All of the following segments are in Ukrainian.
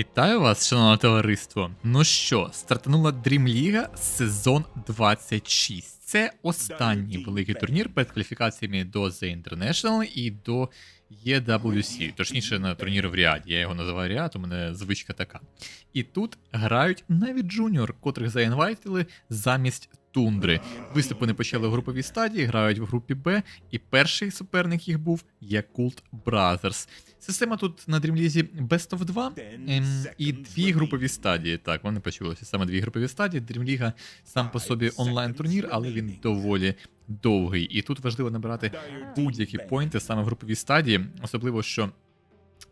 Вітаю вас, шановне товариство. Ну що, стартанула Dream League сезон 26. Це останній великий турнір перед кваліфікаціями до The International і до EWC, точніше на турнір в Ріаді. Я його називаю Ріад, у мене звичка така. І тут грають навіть джуніор, котрих заінвайтили замість тундри. Виступи не почали в груповій стадії, грають в групі Б, і перший суперник їх був Yakult Brothers. Система тут на Дрімлізі Best of 2 ем, і дві групові стадії. Так, вони почулося. Саме дві групові стадії. Дрімліга сам по собі онлайн-турнір, але він доволі довгий. І тут важливо набирати будь-які поінти саме в груповій стадії, особливо що.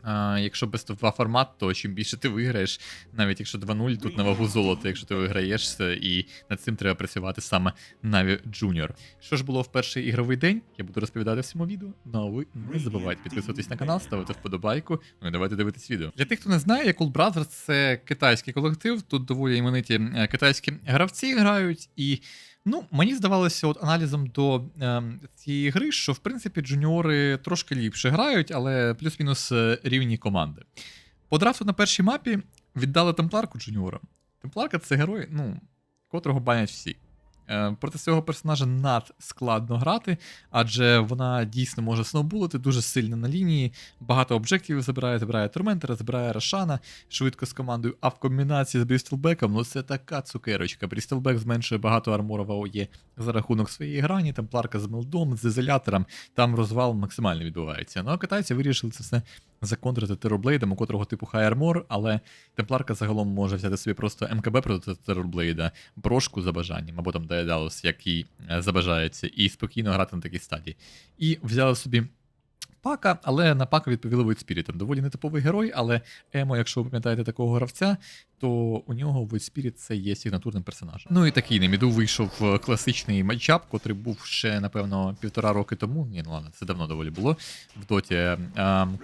А, якщо Best of 2 формат, то чим більше ти виграєш, навіть якщо 2-0, тут на вагу золота, якщо ти виграєш, і над цим треба працювати саме Na'Vi Junior. Що ж було в перший ігровий день, я буду розповідати в цьому відео. Ну а ви не забувайте підписуватись на канал, ставити вподобайку. Ну і давайте дивитись відео. Для тих, хто не знає, Cool Brothers це китайський колектив. Тут доволі імениті е, китайські гравці грають і. Ну, мені здавалося, от аналізом до е, цієї гри, що в принципі джуніори трошки ліпше грають, але плюс-мінус е, рівні команди. По драфту на першій мапі віддали темпларку джуніорам. Темпларка це герой, ну, котрого банять всі. Е, проти цього персонажа надскладно грати, адже вона дійсно може сноубулити, дуже сильно на лінії, багато об'єктів забирає, забирає Торментера, забирає Рошана швидко з командою, а в комбінації з Брістелбеком, ну це така цукерочка. Брістелбек зменшує багато арморова ОЄ за рахунок своєї грані, темпларка з мелдом, з ізолятором, там розвал максимально відбувається. Ну а китайці вирішили це все законтрити тероблейдом, у котрого типу High Armor, але темпларка загалом може взяти собі просто МКБ проти тероблейда, брошку за бажанням, або там Daedalus, який е, забажається, і спокійно грати на такій стадії. І взяли собі. Пака, але на пака відповіли Void Доволі нетиповий герой, але Емо, якщо ви пам'ятаєте такого гравця, то у нього Spirit це є сигнатурним персонажем. Ну і такий на міду вийшов е, класичний матчап, котрий був ще, напевно, півтора роки тому. Ні, ну ладно, це давно доволі було в доті,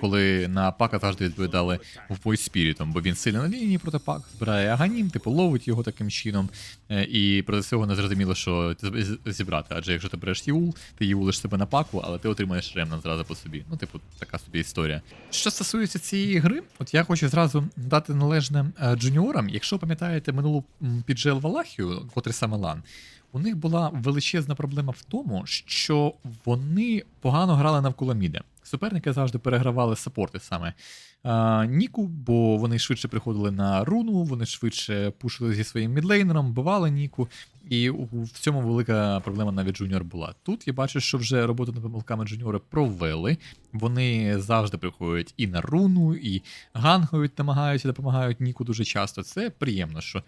коли на пака завжди відповідали в Void Spirit, бо він сильно на лінії проти пак, збирає аганім, типу ловить його таким чином. е, І проти цього не зрозуміло, що ти зібрати. Адже якщо ти береш Юл, ти юлиш себе на паку, але ти отримаєш ремнан зразу по собі. Ну, типу, така собі історія. Що стосується цієї гри, от я хочу зразу дати належне е, джуніорам. Якщо пам'ятаєте минулу піджел Валахію, котрий саме лан, у них була величезна проблема в тому, що вони погано грали навколо міда. Суперники завжди перегравали саппорти саме а, Ніку, бо вони швидше приходили на руну, вони швидше пушили зі своїм мідлейнером, бивали Ніку. І в цьому велика проблема навіть Джуніор була. Тут я бачу, що вже роботу над помилками Джуніора провели. Вони завжди приходять і на руну, і гангають, намагаються, допомагають Ніку дуже часто. Це приємно, що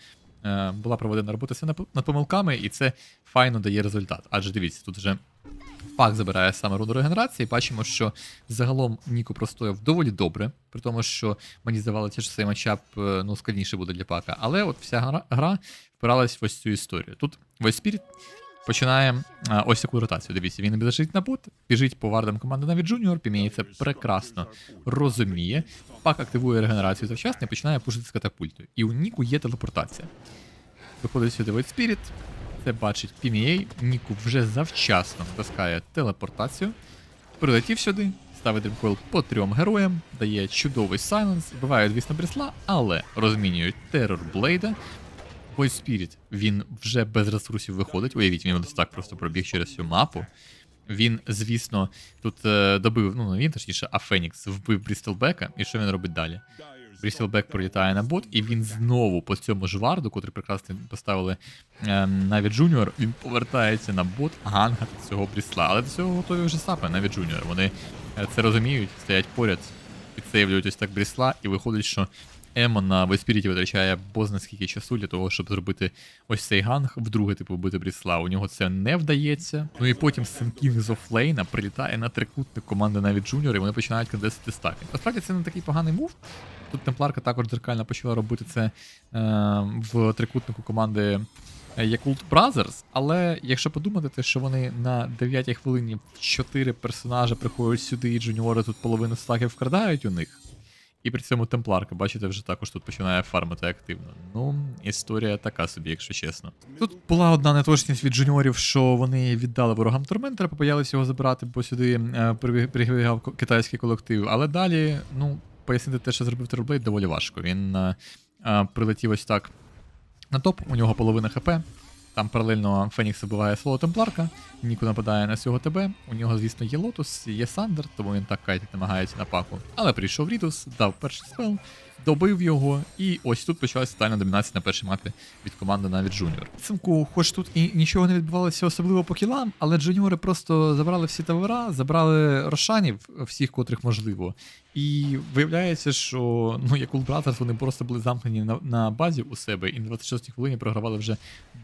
була проведена робота над помилками, і це файно дає результат. Адже дивіться, тут вже пак забирає саме руну регенерації. Бачимо, що загалом Ніко простояв доволі добре, при тому, що мені здавалося, що цей матчап е, ну, складніше буде для пака. Але от вся гра, гра впиралась в ось цю історію. Тут Void Spirit починає а, ось таку ротацію. Дивіться, він біжить на бот, біжить по вардам команди навіть Junior, Пімій це прекрасно розуміє. Пак активує регенерацію завчасно і починає пушити з катапультою. І у Ніку є телепортація. Виходить сюди Void Spirit, це бачить PMA, Ніку вже завчасно втискає телепортацію, прилетів сюди, ставить дрімкойл по трьом героям, дає чудовий сайленс, вбиває, звісно, брісла, але розмінюють терор Блейда. Void Spirit, він вже без ресурсів виходить. Уявіть, він ось так просто пробіг через всю мапу. Він, звісно, тут е, добив, ну не він точніше, а Фенікс вбив Брістелбека. І що він робить далі? Брістелбек пролітає на бот, і він знову по цьому ж варду, котрий прекрасно поставили е, навіть Джуніор, він повертається на бот гангати цього брісла. Але до цього готові вже сапи навіть Джуніор. Вони е, це розуміють, стоять поряд, підсейвлюють ось так брісла, і виходить, що Емо на Веспіріті витрачає бозна скільки часу для того, щоб зробити ось цей ганг, вдруге, типу, вбити брісла. У нього це не вдається. Ну і потім Сенкінг з офлейна прилітає на трикутник команди навіть Джуніор, і вони починають кандесити стаки. Насправді це не такий поганий мув. Тут Темпларка також дзеркально почала робити це е, в трикутнику команди е, Yakult Brothers, але якщо подумати, те, що вони на 9 хвилині в 4 персонажа приходять сюди, і джуніори тут половину стаків вкрадають у них. І при цьому темпларка, бачите, вже також тут починає фармити активно. Ну, історія така собі, якщо чесно. Тут була одна неточність від джуніорів, що вони віддали ворогам Торментера, побоялися його забирати, бо сюди е, прибігав китайський колектив. Але далі, ну, пояснити те, що зробив Терблейд, доволі важко. Він е, е, прилетів ось так на топ, у нього половина ХП. Там паралельно Фенікс вбиває соло темпларка, Ніку нападає на цього ТБ. У нього, звісно, є Лотус, є Сандер, тому він так кайтить намагається на паку. Але прийшов Рідус, дав перший спел, добив його, і ось тут почалася тотальна домінація на першій мапі від команди навіть Джуніор. Підсумку, хоч тут і нічого не відбувалося особливо по кілам, але джуніори просто забрали всі тавера, забрали рошанів, всіх, котрих можливо. І виявляється, що ну, як Cool вони просто були замкнені на, на базі у себе, і на 26-й хвилині програвали вже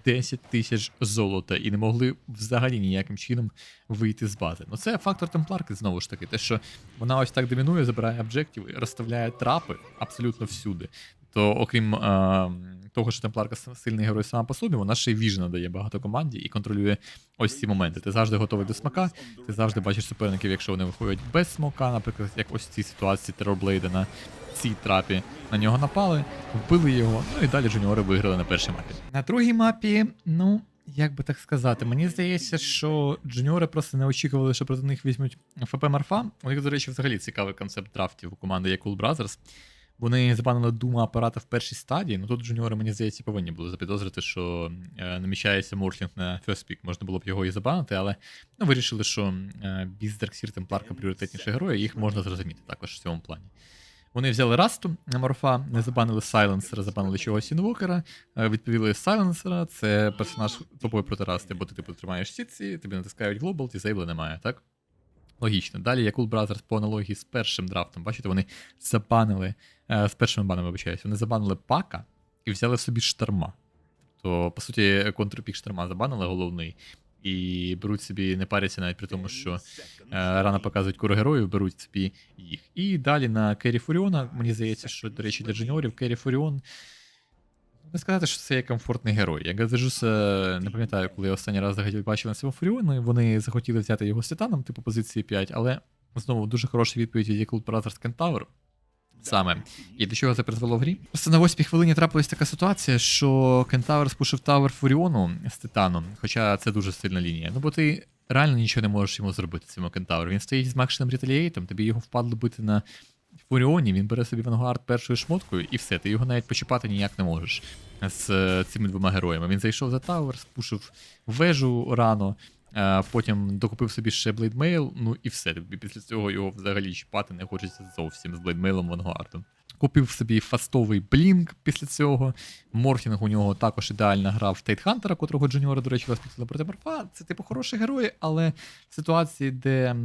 10 тисяч золота і не могли взагалі ніяким чином вийти з бази. Ну це фактор темпларки знову ж таки, те, що вона ось так домінує, забирає об'єктів розставляє трапи абсолютно всюди. То окрім е, того, що темпларка сильний герой сама по собі, вона ще й віжена дає багато команді і контролює ось ці моменти. Ти завжди готовий до смака, ти завжди бачиш суперників, якщо вони виходять без смока, наприклад, як ось в цій ситуації Терорблейда на цій трапі. На нього напали, вбили його, ну і далі джуніори виграли на першій мапі. На другій мапі, ну. Як би так сказати, мені здається, що джуніори просто не очікували, що проти них візьмуть ФП Марфа. У них, до речі, взагалі цікавий концепт драфтів у команди є Cool Brothers. Вони забанили дума апарата в першій стадії. Ну тут джуніори, мені здається, повинні були запідозрити, що е, намічається Морфлінг на First Pick. Можна було б його і забанити, але ну, вирішили, що е, Біз Дарксір Темпларка пріоритетніші герої, їх можна зрозуміти також в цьому плані. Вони взяли Расту на Морфа, не забанили Сайленсера, забанили чогось інвокера, е, відповіли Сайленсера, це персонаж топовий проти Расти, бо ти типу тримаєш сітці, тобі натискають глобал, дізейбла немає, так? Логічно. Далі Cool Brothers по аналогії з першим драфтом. Бачите, вони забанили е, з першими банами вибачаюсь, вони забанили пака і взяли собі шторма. То, по суті, контрпік шторма забанили головний. І беруть собі, не паряться навіть при тому, що е, рано показують куру героїв, беруть собі їх. І далі на Керрі Фуріона, мені здається, що, до речі, для джуніорів Керрі Фуріон. Не сказати, що це є комфортний герой. Я Газежуса не пам'ятаю, коли я останній раз бачив на цьому Фуріону, вони захотіли взяти його з титаном, типу позиції 5, але знову дуже хороша відповідь від Cool Brothers Kentaur. Саме. І до чого це призвело в грі? Просто на восьмій хвилині трапилась така ситуація, що Кентавр спушив тавер Фуріону з Титаном, хоча це дуже сильна лінія. Ну бо ти реально нічого не можеш йому зробити цьому Кентавру. Він стоїть з максимум реталієйтом, тобі його впадло бити на Фуріоні, він бере собі Вангард першою шмоткою, і все, ти його навіть почіпати ніяк не можеш з е, цими двома героями. Він зайшов за тавер, спушив вежу рано. Е, Потім докупив собі ще блейдмейл, ну і все. Після цього його взагалі чіпати не хочеться зовсім з блейдмейлом Вангардом. Купив собі фастовий блінк після цього. Морфінг у нього також ідеально грав Тейтхантера, котрого джуніора, до речі, розпустили проти Марфа. Це типу хороші герої, але в ситуації, де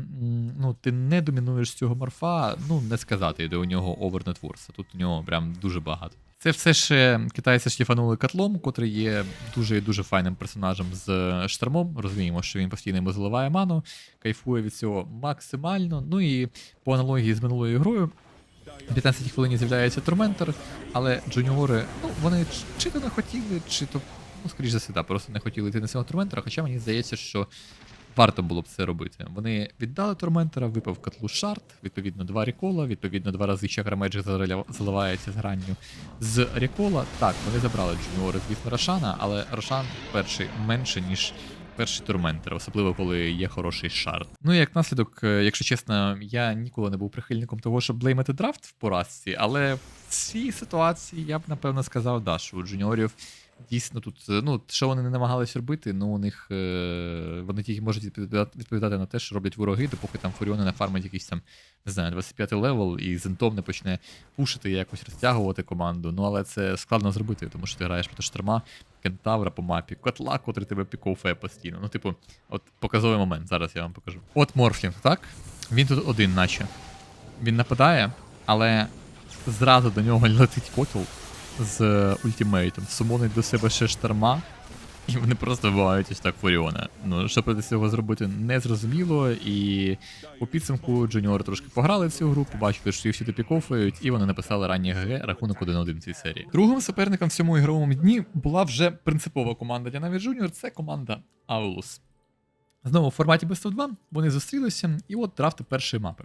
ну, ти не домінуєш цього морфа, ну не сказати, де у нього овернетворса. Тут у нього прям дуже багато. Це все ще китайці шліфанули котлом, котрий є дуже і дуже файним персонажем з штормом. Розуміємо, що він постійно йому заливає ману, кайфує від цього максимально. Ну і по аналогії з минулою грою. В 15 хвилині з'являється Торментор, але джуніори, ну, вони чи то не хотіли, чи то, ну, скоріш за все, да, просто не хотіли йти на цього Торментора, хоча мені здається, що варто було б це робити. Вони віддали Торментора, випав котлу шарт, відповідно, два рекола, відповідно, два рази чакра Меджик заливається з гранню з рекола. Так, вони забрали джуніори, звісно, Рошана, але Рошан перший менше, ніж перший турментер, особливо коли є хороший шарт. Ну і як наслідок, е, якщо чесно, я ніколи не був прихильником того, щоб блеймити драфт в поразці, але в цій ситуації я б напевно сказав, да, що у джуніорів дійсно тут, е, ну, що вони не намагались робити, ну у них е, вони тільки можуть відповідати, на те, що роблять вороги, допоки там Фуріони нафармить якийсь там, не знаю, 25 левел, і Зентом не почне пушити, якось розтягувати команду. Ну але це складно зробити, тому що ти граєш проти шторма, кентавра по мапі, котла, котрий тебе пікофе постійно. Ну, типу, от показовий момент, зараз я вам покажу. От Морфлінг, так? Він тут один, наче. Він нападає, але зразу до нього летить котел з ультимейтом, сумонить до себе ще шторма, і вони просто вбивають ось так Фуріона. Ну, що проти цього зробити, не зрозуміло, і у підсумку джуніори трошки пограли в цю гру, побачили, що їх всі допікофують, і вони написали ранній ГГ рахунок 1-1 в цій серії. Другим суперником в цьому ігровому дні була вже принципова команда для Na'Vi Junior, це команда Aulus. Знову в форматі Best of 2 вони зустрілися, і от драфти першої мапи.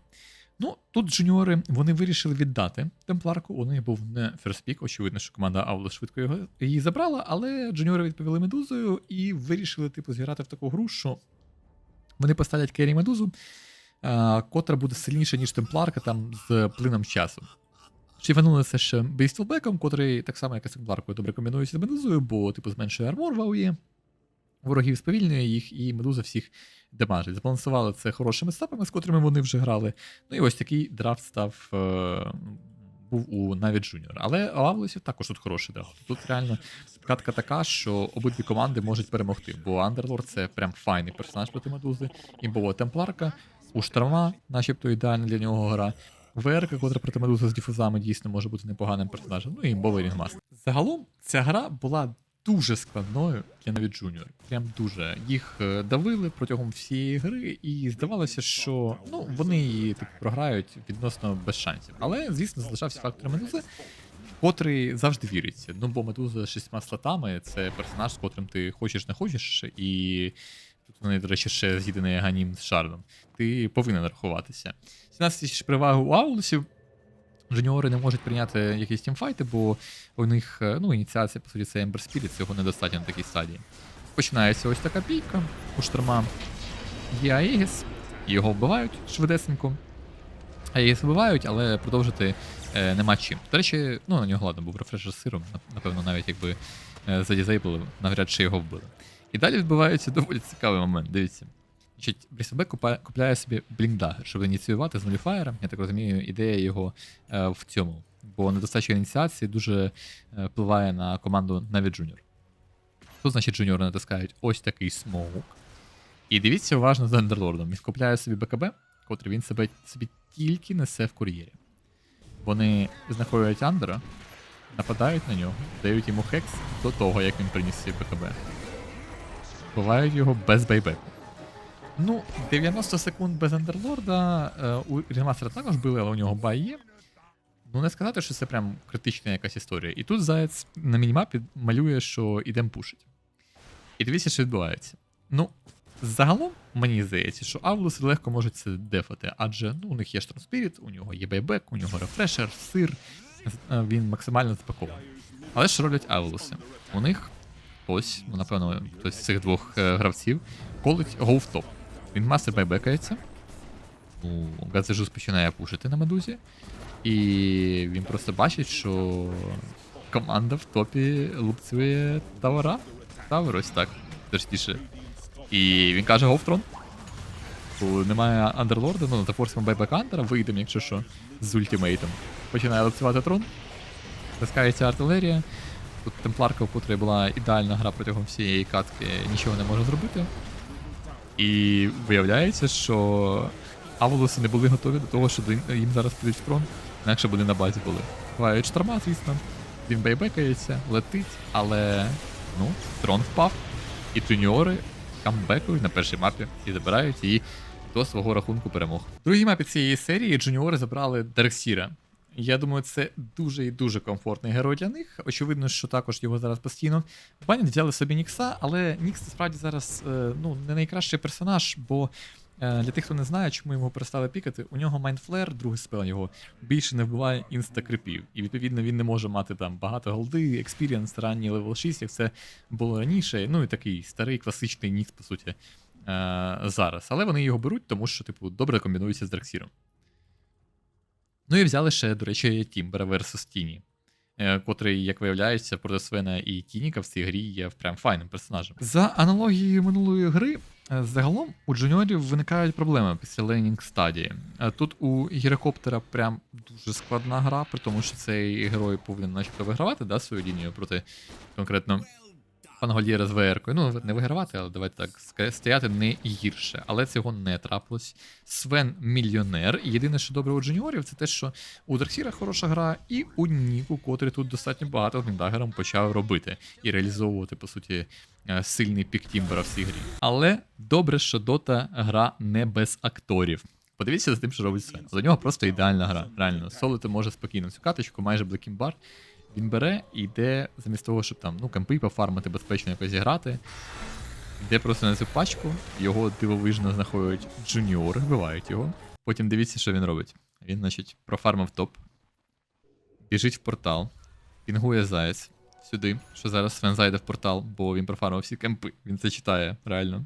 Ну, тут джуніори вони вирішили віддати темпларку. У них був не ферспік. Очевидно, що команда Аулус швидко його її забрала, але джуніори відповіли медузою і вирішили, типу, зіграти в таку гру, що вони поставлять керрі медузу, котра буде сильніша, ніж темпларка там з плином часу. Шифанули це ще бейстілбеком, котрий так само, як і з Темпларкою, добре комбінується з медузою, бо типу зменшує армор в АУЄ, ворогів сповільнює їх, і медуза всіх демажить. Збалансували це хорошими стапами, з котрими вони вже грали. Ну і ось такий драфт став. Е- був у навіть Junior. Але у Авлосів також тут хороший драфт. Тут реально катка така, що обидві команди можуть перемогти. Бо Андерлорд це прям файний персонаж проти медузи. Імбова темпларка, у шторма, начебто ідеальна для нього гра. ВРК, котра проти медузи з діфузами, дійсно може бути непоганим персонажем. Ну і імбовий рінгмастер. Загалом ця гра була дуже складною для навіть Junior. Прям дуже. Їх е, давили протягом всієї гри, і здавалося, що ну вони її типу, програють відносно без шансів. Але, звісно, залишався фактор медузи, котрий завжди віриться. Ну, бо медуза з шістьма слотами це персонаж, з котрим ти хочеш не хочеш, і тут вони, до речі, ще з'єднаний ганім з Шардом. Ти повинен рахуватися. 17 тисяч переваги у Аулусів. Жуніори не можуть прийняти якісь тімфайти, бо у них е, ну, ініціація, по суті, це Ember Spirit, цього недостатньо на такій стадії. Починається ось така бійка. У шторма є Аегіс, його вбивають швидесенько. Аегіс вбивають, але продовжити е, нема чим. До речі, ну на нього ладно, був рефрешер з сиром, напевно, навіть якби е, задізейбли, навряд чи його вбили. І далі відбувається доволі цікавий момент. Дивіться. Значить, Брісбек купляє собі блінкдагер, щоб ініціювати з нуліфаєром. Я так розумію, ідея його е, в цьому. Бо недостача ініціації дуже е, впливає на команду навіть Junior. Тут, значить, Junior натискають ось такий смоук. І дивіться уважно за Андерлордом. Він купляє собі БКБ, котрий він себе собі тільки несе в кур'єрі. Вони знаходять Андера, нападають на нього, дають йому хекс до того, як він приніс свій БКБ. Бувають його без бейбеку. Ну, 90 секунд без Андерлорда. е, У Рімастера також били, але у нього бай є. Ну, не сказати, що це прям критична якась історія. І тут Заяць на мінімапі малює, що ідем пушить. І дивіться, що відбувається. Ну, загалом, мені здається, що Авлуси легко можуть це дефати, адже ну, у них є Штормспіріт, у нього є байбек, у нього рефрешер, сир, е, він максимально запакований. Але що роблять Авлуси? У них ось, ну, напевно, хтось з цих двох е, гравців колить гол Він мастер байбекається. Ну, Гадзежус починає пушити на медузі. І він просто бачить, що команда в топі лупцює тавара. Тавер ось так. Точніше. І він каже Говтрон. Немає андерлорда, ну зафорсимо байбек андера, вийдемо, якщо що, з ультимейтом. Починає лупцювати трон. Таскається артилерія. Тут темпларка, у котрої була ідеальна гра протягом всієї катки, нічого не може зробити. І виявляється, що Аволоси не були готові до того, що їм зараз підуть в трон, інакше вони на базі були. Бувають шторма, звісно. Він бейбекається, летить, але ну, трон впав. І джуніори камбекують на першій мапі і забирають її до свого рахунку перемог. Другій мапі цієї серії джуніори забрали Дарксіра. Я думаю, це дуже і дуже комфортний герой для них. Очевидно, що також його зараз постійно банять, взяли собі Нікса, але Нікс насправді зараз е, ну, не найкращий персонаж, бо е, для тих, хто не знає, чому його перестали пікати, у нього Майндфлер, другий спел його, більше не вбиває інстакрипів. І відповідно він не може мати там багато голди, експірієнс, ранній левел 6, як це було раніше. Ну і такий старий класичний Нікс, по суті, е, зараз. Але вони його беруть, тому що, типу, добре комбінується з Драксіром. Ну і взяли ще, до речі, Тімбера versus Тіні, е, котрий, як виявляється, проти Свена і Тініка в цій грі є прям файним персонажем. За аналогією минулої гри, е, загалом у джуніорів виникають проблеми після лейнінг стадії. Е, Тут у гірокоптера прям дуже складна гра, при тому, що цей герой повинен начебто вигравати да, свою лінію проти конкретно Пангольєра з ВР-кою. Ну, не вигравати, але давайте так, стояти не гірше. Але цього не трапилось. Свен мільйонер. І єдине, що добре у джуніорів, це те, що у Дарксіра хороша гра, і у Ніку, котрий тут достатньо багато з Міндагером почав робити і реалізовувати, по суті, е, сильний пік Тімбера в цій грі. Але добре, що Дота гра не без акторів. Подивіться за тим, що робить Свен. За нього просто ідеальна гра. Реально, солити може спокійно цю каточку, майже блекімбар. Він бере і йде, замість того, щоб там ну, кемпи пофармити, безпечно якось зіграти. Йде просто на цю пачку, його дивовижно знаходять джуніори, вбивають його. Потім дивіться, що він робить. Він, значить, профармив топ, біжить в портал, пінгує заяць сюди, що зараз Свен зайде в портал, бо він профармив всі кемпи. Він це читає, реально.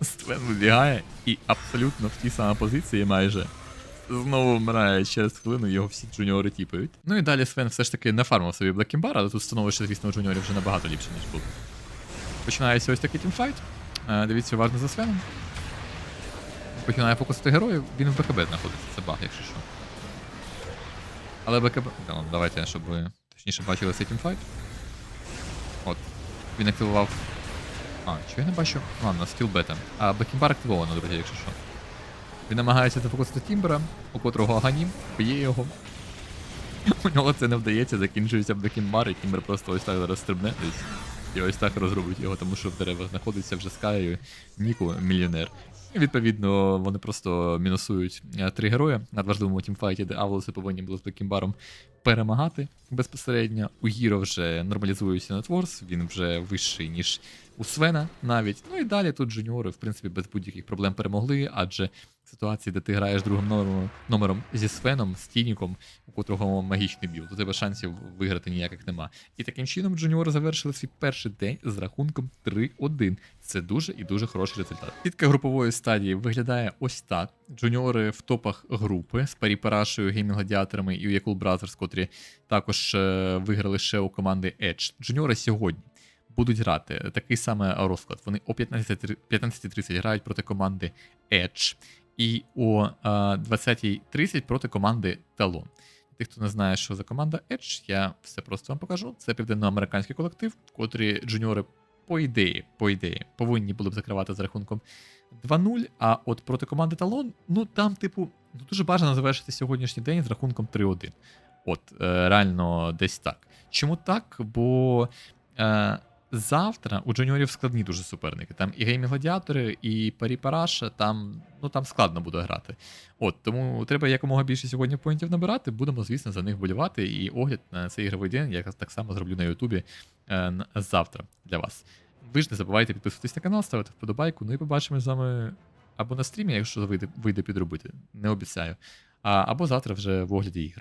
Свен вибігає і абсолютно в тій самій позиції майже Знову вмирає через хвилину, його всі джуніори тіпають. Ну і далі Свен все ж таки не фармив собі Блекімбар, але тут становище, звісно, у джуніорів вже набагато ліпше, ніж було. Починається ось такий тімфайт. Е, Дивіться уважно за Свеном. Починає фокусити героїв, він в БКБ знаходиться, це баг, якщо що. Але БКБ. Та, ну, давайте, щоб ви точніше бачили цей тімфайт. От. Він активував. А, чи я не бачу? Ладно, скіл бета. А Бекімбар активовано, друзі, якщо що. Він намагається зафокусити Тімбера, у котрого Аганім, б'є його. У нього це не вдається, закінчується Бекімбар, і Тімбер просто ось так зараз стрибне десь. І ось так розробить його, тому що в деревах знаходиться вже Скай, Ніку, мільйонер. І відповідно вони просто мінусують е, три герої на важливому тімфайті, де Авлоси повинні були з Бекімбаром перемагати безпосередньо. У Гіро вже нормалізується нетворс, він вже вищий, ніж у Свена навіть. Ну і далі тут жуніори, в принципі, без будь-яких проблем перемогли, адже ситуації, де ти граєш другим номером, номером зі Свеном, з Тініком, у котрого магічний білд, у тебе шансів виграти ніяких нема. І таким чином джуніори завершили свій перший день з рахунком 3-1. Це дуже і дуже хороший результат. Підка групової стадії виглядає ось так. Джуніори в топах групи з Парі Парашою, Геймінг Гладіаторами і Якул Brothers, котрі також е, виграли ще у команди Edge. Джуніори сьогодні будуть грати такий саме розклад. Вони о 15.30 15.30 грають проти команди Edge і о е, 20.30 проти команди Talon. Тих, хто не знає, що за команда Edge, я все просто вам покажу. Це південноамериканський колектив, котрі джуніори, по ідеї, по ідеї, повинні були б закривати з рахунком 2-0. А от проти команди Talon, ну там, типу, ну, дуже бажано завершити сьогоднішній день з рахунком 3-1. От, е, реально десь так. Чому так? Бо. Е, Завтра у джуніорів складні дуже суперники. Там і геймі гладіатори, і парі параша, там, ну, там складно буде грати. От, тому треба якомога більше сьогодні поінтів набирати. Будемо, звісно, за них болювати. І огляд на цей ігровий день я так само зроблю на Ютубі е, завтра для вас. Ви ж не забувайте підписуватись на канал, ставити вподобайку. Ну і побачимось з вами або на стрімі, якщо вийде, вийде підробити, не обіцяю. А, або завтра вже в огляді ігр.